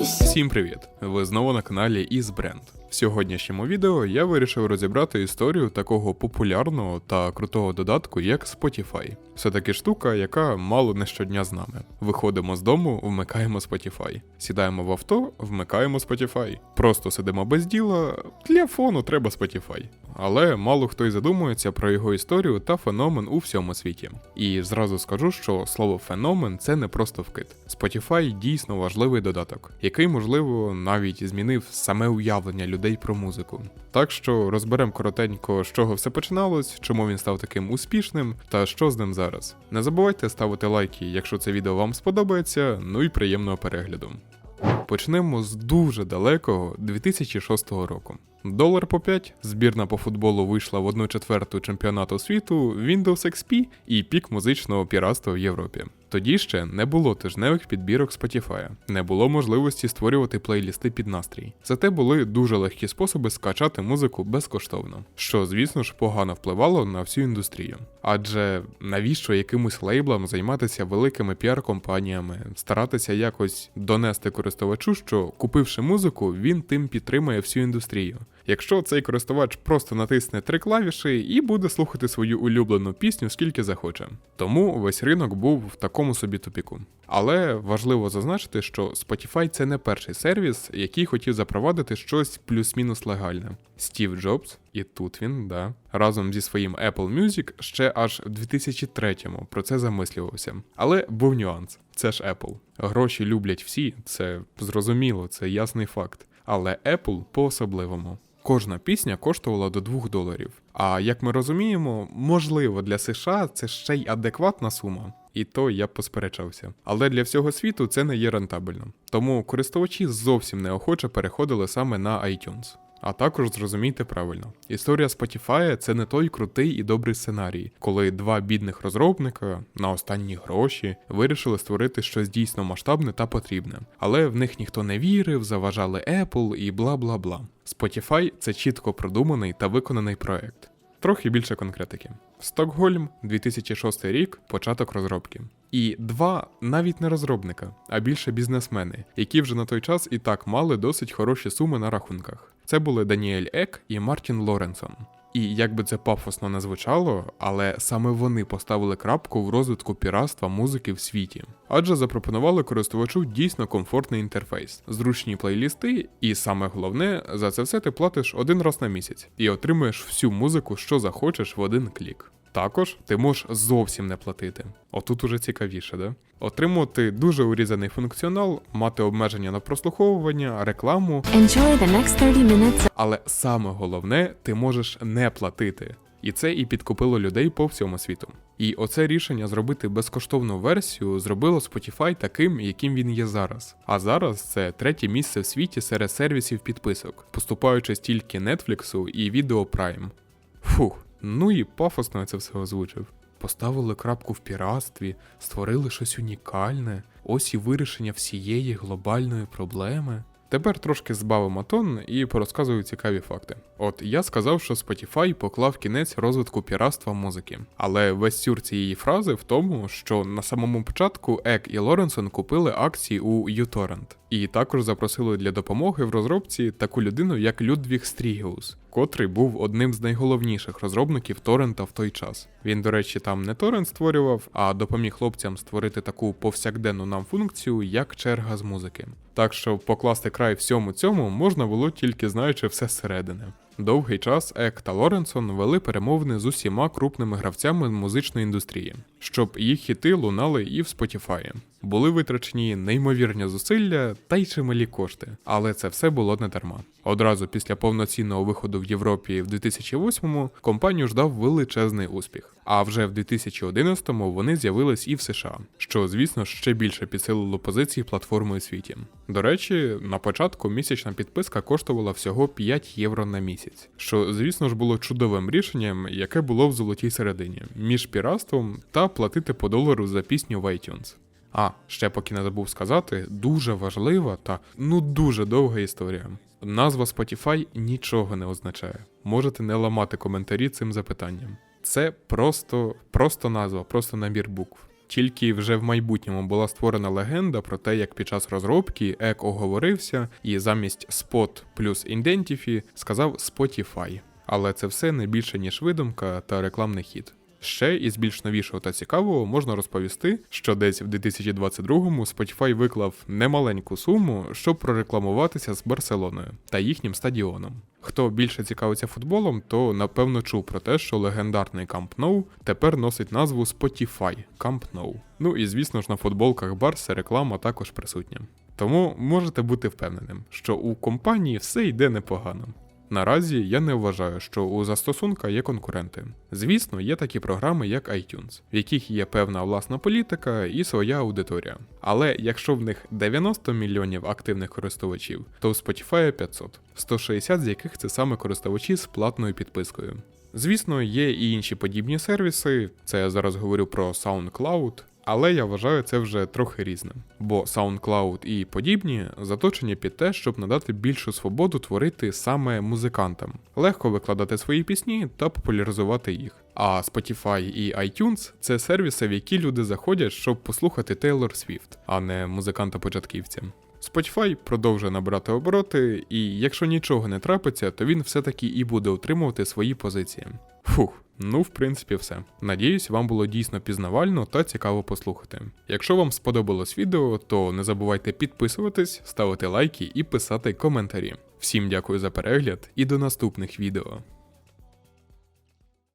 Всім привіт! Ви знову на каналі Ізбренд. В сьогоднішньому відео я вирішив розібрати історію такого популярного та крутого додатку, як Spotify. Це таки штука, яка мало не щодня з нами. Виходимо з дому, вмикаємо Spotify. Сідаємо в авто, вмикаємо Spotify. Просто сидимо без діла. Для фону треба Spotify. Але мало хто й задумується про його історію та феномен у всьому світі. І зразу скажу, що слово феномен це не просто вкид. Spotify дійсно важливий додаток, який, можливо, навіть змінив саме уявлення людей про музику. Так що розберемо коротенько, з чого все починалось, чому він став таким успішним та що з ним зараз. Не забувайте ставити лайки, якщо це відео вам сподобається, ну і приємного перегляду. Почнемо з дуже далекого 2006 року. Долар по 5, збірна по футболу вийшла в 1 четверту чемпіонату світу, Windows XP і пік музичного піратства в Європі. Тоді ще не було тижневих підбірок Spotify, не було можливості створювати плейлісти під настрій. Зате були дуже легкі способи скачати музику безкоштовно, що, звісно ж, погано впливало на всю індустрію. Адже навіщо якимось лейблам займатися великими піар-компаніями, старатися якось донести користувачу, що купивши музику, він тим підтримує всю індустрію. Якщо цей користувач просто натисне три клавіші і буде слухати свою улюблену пісню скільки захоче. Тому весь ринок був в такому собі тупіку. Але важливо зазначити, що Spotify це не перший сервіс, який хотів запровадити щось плюс-мінус легальне. Стів Джобс, і тут він, да, разом зі своїм Apple Music ще аж в 2003-му про це замислювався. Але був нюанс: це ж Apple. Гроші люблять всі, це зрозуміло, це ясний факт. Але Apple по-особливому. Кожна пісня коштувала до 2 доларів. А як ми розуміємо, можливо, для США це ще й адекватна сума. І то я посперечався. Але для всього світу це не є рентабельно. Тому користувачі зовсім неохоче переходили саме на iTunes. А також зрозумійте правильно, історія Spotify – це не той крутий і добрий сценарій, коли два бідних розробника на останні гроші вирішили створити щось дійсно масштабне та потрібне. Але в них ніхто не вірив, заважали Apple і бла бла бла. Spotify – це чітко продуманий та виконаний проект. Трохи більше конкретики. Стокгольм, 2006 рік, початок розробки. І два навіть не розробника, а більше бізнесмени, які вже на той час і так мали досить хороші суми на рахунках. Це були Даніель Ек і Мартін Лоренсон. І як би це пафосно не звучало, але саме вони поставили крапку в розвитку піратства музики в світі, адже запропонували користувачу дійсно комфортний інтерфейс, зручні плейлісти, і саме головне, за це все ти платиш один раз на місяць і отримуєш всю музику, що захочеш в один клік. Також ти можеш зовсім не платити. Отут уже цікавіше, да? Отримувати дуже урізаний функціонал, мати обмеження на прослуховування, рекламу, Enjoy the next 30 minutes але саме головне, ти можеш не платити. І це і підкупило людей по всьому світу. І оце рішення зробити безкоштовну версію зробило Spotify таким, яким він є зараз. А зараз це третє місце в світі серед сервісів підписок, поступаючи стільки Netflix і Video Prime. Фух, ну і пафосно я це все озвучив. Поставили крапку в піратстві, створили щось унікальне, ось і вирішення всієї глобальної проблеми. Тепер трошки збавимо тон і порозказую цікаві факти. От я сказав, що Spotify поклав кінець розвитку піратства музики, але весь сюр цієї фрази в тому, що на самому початку Ек і Лоренсон купили акції у uTorrent. І також запросили для допомоги в розробці таку людину, як Людвіг Стрігеус, котрий був одним з найголовніших розробників Торрента в той час. Він, до речі, там не торрент створював, а допоміг хлопцям створити таку повсякденну нам функцію, як черга з музики. Так що покласти край всьому цьому можна було тільки знаючи все зсередини. Довгий час Ек та Лоренсон вели перемовини з усіма крупними гравцями музичної індустрії, щоб їх хіти лунали і в Spotify. Були витрачені неймовірні зусилля та й чималі кошти, але це все було не дарма. Одразу після повноцінного виходу в Європі в 2008-му компанію ждав величезний успіх. А вже в 2011-му вони з'явились і в США, що, звісно, ще більше підсилило позиції платформи у світі. До речі, на початку місячна підписка коштувала всього 5 євро на місяць, що, звісно ж, було чудовим рішенням, яке було в золотій середині між піратством та платити по долару за пісню в iTunes. А, ще поки не забув сказати, дуже важлива та ну дуже довга історія. Назва Spotify нічого не означає. Можете не ламати коментарі цим запитанням. Це просто, просто назва, просто набір букв. Тільки вже в майбутньому була створена легенда про те, як під час розробки Ек оговорився і замість Spot плюс Identify сказав Spotify. Але це все не більше ніж видумка та рекламний хід. Ще із більш новішого та цікавого можна розповісти, що десь в 2022-му Spotify виклав немаленьку суму, щоб прорекламуватися з Барселоною та їхнім стадіоном. Хто більше цікавиться футболом, то напевно чув про те, що легендарний Camp Nou тепер носить назву Spotify Camp Nou. Ну і звісно ж на футболках Барса реклама також присутня. Тому можете бути впевненим, що у компанії все йде непогано. Наразі я не вважаю, що у застосунка є конкуренти. Звісно, є такі програми, як iTunes, в яких є певна власна політика і своя аудиторія. Але якщо в них 90 мільйонів активних користувачів, то у Spotify 500, 160 з яких це саме користувачі з платною підпискою. Звісно, є і інші подібні сервіси, це я зараз говорю про SoundCloud, але я вважаю це вже трохи різним, бо SoundCloud і подібні заточені під те, щоб надати більшу свободу творити саме музикантам, легко викладати свої пісні та популяризувати їх. А Spotify і iTunes це сервіси, в які люди заходять, щоб послухати Тейлор Свіфт, а не музиканта-початківця. Spotify продовжує набирати обороти, і якщо нічого не трапиться, то він все-таки і буде утримувати свої позиції. Фух, ну в принципі все. Надіюсь, вам було дійсно пізнавально та цікаво послухати. Якщо вам сподобалось відео, то не забувайте підписуватись, ставити лайки і писати коментарі. Всім дякую за перегляд і до наступних відео.